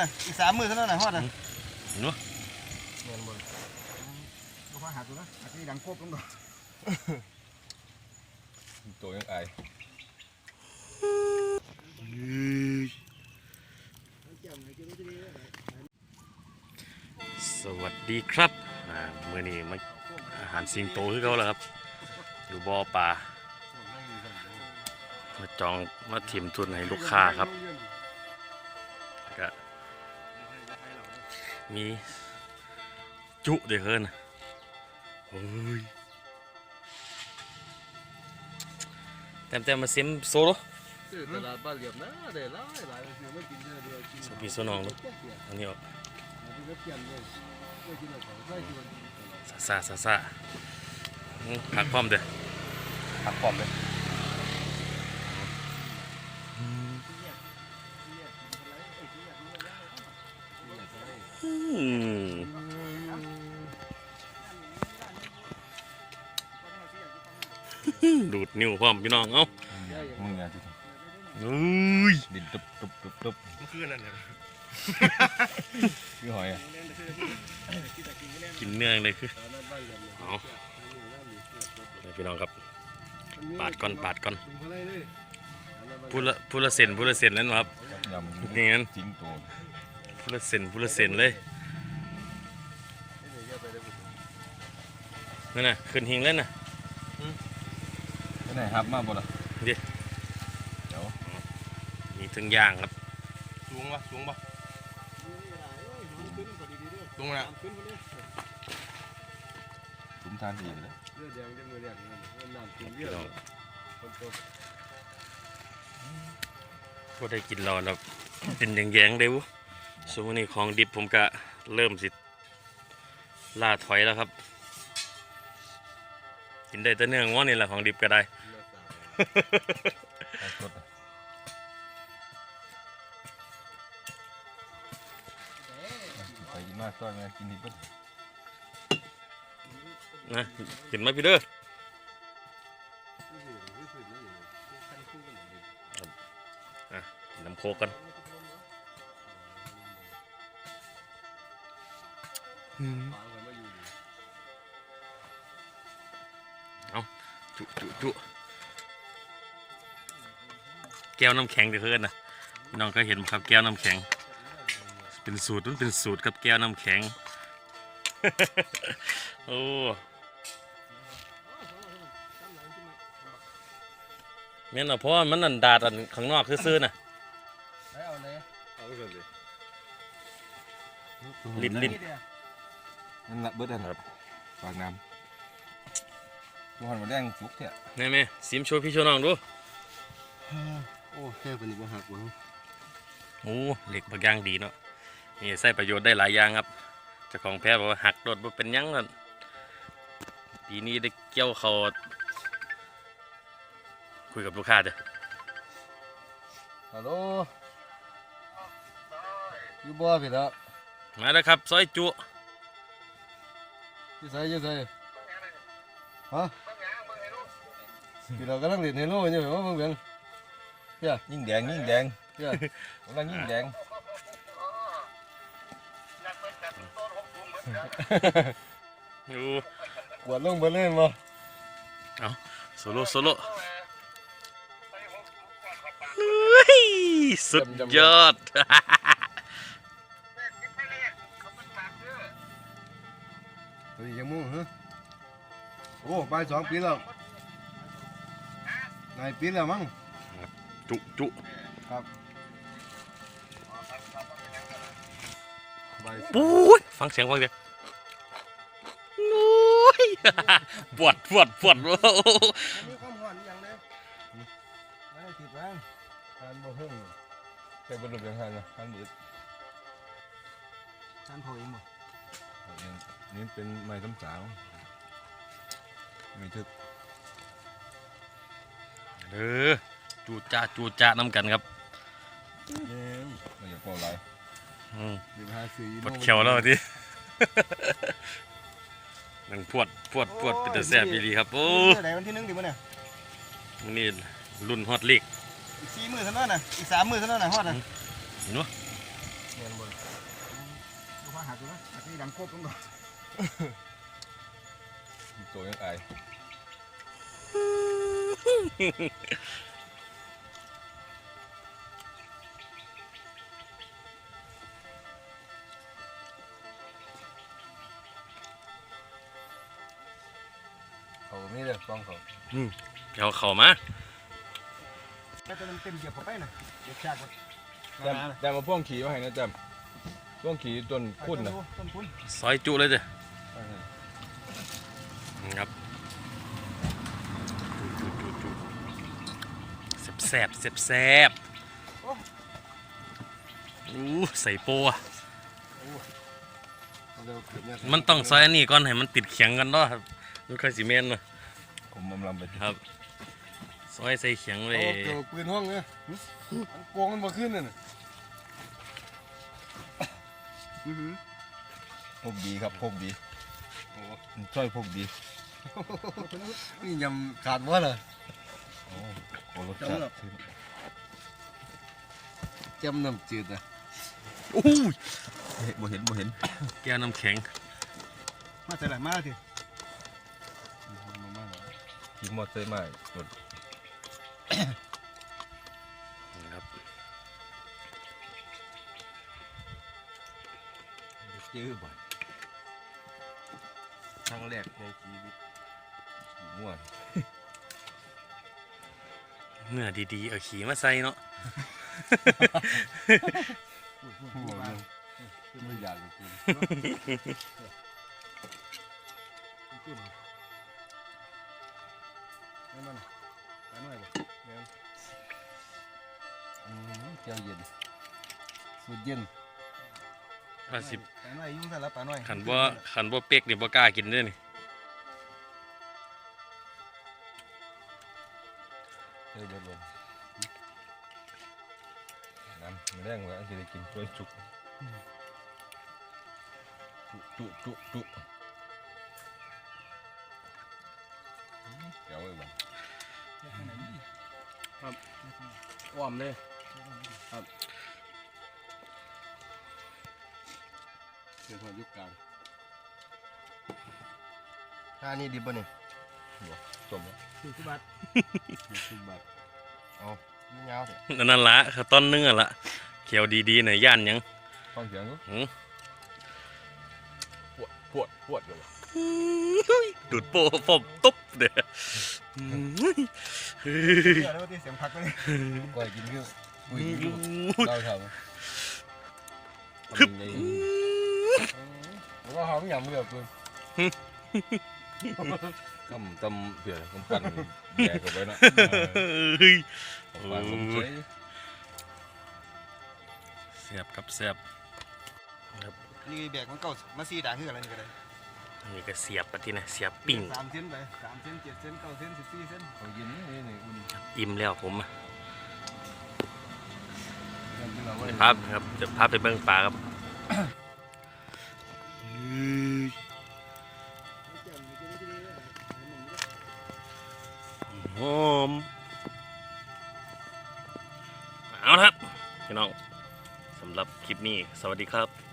น่ะอีกสามมือเท่านั้นน่ะฮอดน่ะเนาะเงินบนก็พาหาตัวนะอาจจะดังกบลงก่อนตัวยังไอายสวัสดีครับอ่ามื่อนี้มาอาหารสิงโตคือเขาแล้วครับ อยู่บ่อปลามาจองมาทิมทุนให้ลูกค้าครับ มี จุเด้อเฮินโอ้ยเต็มเต็มมาซิมโซโลซื้อตลาดบ้านเหลี่ยมนะเดี๋ยวหลายหลายซื้อไม่กินเดือนเดียวกินสปีโซนองลูกอันนี้ออกซาซาซาซาผักพร้อมเด้อผักพร้อมเลยอื ดูดนิ้วพร้อมพี่น้องเอ้ามึงไงที่อุ้ยดินตุบตุบตุบตุบเมื่อคืนนั่นเนี่ยพี่หอยอะกินเนื่องเลยคือเอาเลยพี่น้องครับปาดก่อนปาดก่อนพูดละพูดละเซนพูดละเซนนั่นวะครับยำนี่งั้นจริงตัวพูดละเซนพูดละเซนเลยนั่นน่ะขึ้นหิงเล่นน่ะที่ ไหนครับมาบ่ล่ะดิเดี๋ยวมีถึงย่างครับสูงปะสูงปะสูงนะถุงทานอีกแล้วพี่น้องพอได้กินรอแล้วเป็นแยงๆเด้วช่วงนี้ของดิบผมก็เริ่มสิล่าถอยแล้วครับ กินได้แต่เนื้อง้อนี่แหละของดิบก็ได้ เอาสดอะไปกินมากก็แม่กินนิดเบิ้ลนะกินไหมพี่เด้ออะกินน้ำโคกกันจุจุจุ แก้วน้ำแข็งเดี๋ยวเพื่อนนะพี่น้องก็เห็นครับแก้วน้ำแข็ง เป็นสูตรมันเป็นสูตรกับแก้วน้ำแข็งโอ้แม่นอะเพราะว่ามันนันดาดอันข้างนอกซื่อๆน่ะเอาเลยเอาไปเลยลิ้นลิ้นนั่นละเบิ้ลนะครับฝากน้ำทุกคนมาแดงฟุกเถอะนี่แม่ซิมโชว์พี่โชว์น้องดู โอ้แค่เป็นอีกว่าหักวะโอ้เหล็กบางอย่างดีเนาะนี่ใส่ประโยชน์ได้หลายอย่างครับเจ้าของแพ้บอกว่าหักโดดบ่เป็นหยังนั่นปีนี้ได้เกี่ยวเขาวคุยกับลูกค้าเด้อฮัลโหลอยู่บ่พี่ละมาแล้วครับซอยจุอยู่ไสอยู่ไสฮะพี่เรากำลังเล่นเฮโร่อยู่เหรอมึงเบียง เพี่ยยิ่งแดงยิ่งแดงเพี่ยกำลังยิ่งแดงโอ้กวดลงไปเล่นบ่โซโล่โซโล่เฮ้ยสุดยอดตัวนี้ยังมุ่งฮะโอ้ไปสองปีแล้วนายปีแล้วมั้ง จุจุไปปุ้ยฟังเสียงฟังเสียงโอ้ยปวดปวดปวดโอ้โหมีความหวานอย่างเด้ไม่ได้ติดแรงทานบ่หึ่งใส่บนหลุมยังทานนะทานมืดฉันโผล่เองบ่นี่เป็นไม้ต้มสาวไม่ทึกเออ จูจ้าจูจ้าน้ำกันครับไม่อยากเป่าไรอืมดีพาสีปวดเขียวแล้วทีนั่นปวดปวดปวดเป็นแต่แซ่บดีครับโอ้เมื่อไหร่วันที่หนึ่งดิมื้อเนี่ยมื้อนี่รุ่นฮอตลีกอีกสี่มือเท่านั้นน่ะอีกสามมือเท่านั้นน่ะฮอดน่ะเห็นบ่เงินบนลูกค้าหาตัวนะอาที่ดังโคบลงดอกตัวยังไอ เขาไม่ได้ฟังเขาเดี๋ยวเข้ามาแต่ตัวมันเต็มเหยียบเข้าไปนะเดี๋ยวชากมันจำจำมาพ่วงขี่มาให้นะจำพ่วงขี่ต้นพุ่นนะต้นพุ่นซอยจุเลยเด้อครับแซ่บแซ่บแซ่บอู้ใส่โปอะมันต้องซอยอันนี้ก่อนให้มันติดเขียงกันเนาะครับมันค่อยสิแม่นเนาะ ผมมำลำไปครับซอยใส่เขียงเลโอ้ยเกี่ยวกับปืนห้องเนี่ยมันโกงมันมาขึ้นน่ะอือหือพกดีครับพกดีโอ้ช่วยพกดีนี่ยำขาดว่าเลยโอ้โหรสชาติจำน้ำจืดอะอู้ยบ่เห็นบ่เห็น แก้วน้ำแข็ง มาแต่ละมาที ขี่มอเตอร์ไซค์มาหมดครับจื้อบ่อยครั้งแรกในชีวิตขี่ม่วนเนื้อดีๆ เอาขี่มาใส่เนาะไม่อยากจะกินจิ้มนั่น เจ้าเย็นสุดเย็นว่าสิปลาหน่อยยุ่งซะแล้วปลาหน่อยขันบ่ขันบ่เป๊กนี่บ่กล้ากินเด้อนี่เจ้าเย็นบนน้ำไม่แรงว่าอันจะได้กินตัวจุกจุจุจุเดี๋ยวไว้บ้างอ้อมเลย พอยุคกลางท่านี่ดีป่ะเนี่ยจมแล้วสี่สิบบาทสิบบาทเอาไม่ยาวสินั่นละข้าต้นนึงอะละเขียวดีๆหน่อยย่านยังฟังเสียงดูหือปวดปวดปวดเลยวะดูดโปผมตุ๊บเด้อเชื่อแล้วว่าที่เสียงพักเลยก่อยกินคือะอุ้ยเราทำใน แล้วก็หอมยำเกือบเลยกำตำเผื่อกำปั่นแย่กับไปเนาะเฮ้ยปั่นลมเฉยเสียบครับเสียบนี่แบกมันเก่ามาสี่ด่างคืออะไรนี่ก็ได้นี่ก็เสียบปะที่นะเสียบปิ้งสามเส้นไปสามเส้นเจ็ดเส้นเก้าเส้นสิบสี่เส้นเอาเย็นนี่นี่อุ่นอิ่มแล้วผมอะยังเป็นเราเดี๋ยวว่าพาครับเดี๋ยวพาไปเบิ่งปลาครับ หอมเอาละครับพี่น้องสำหรับคลิปนี้ สวัสดีครับ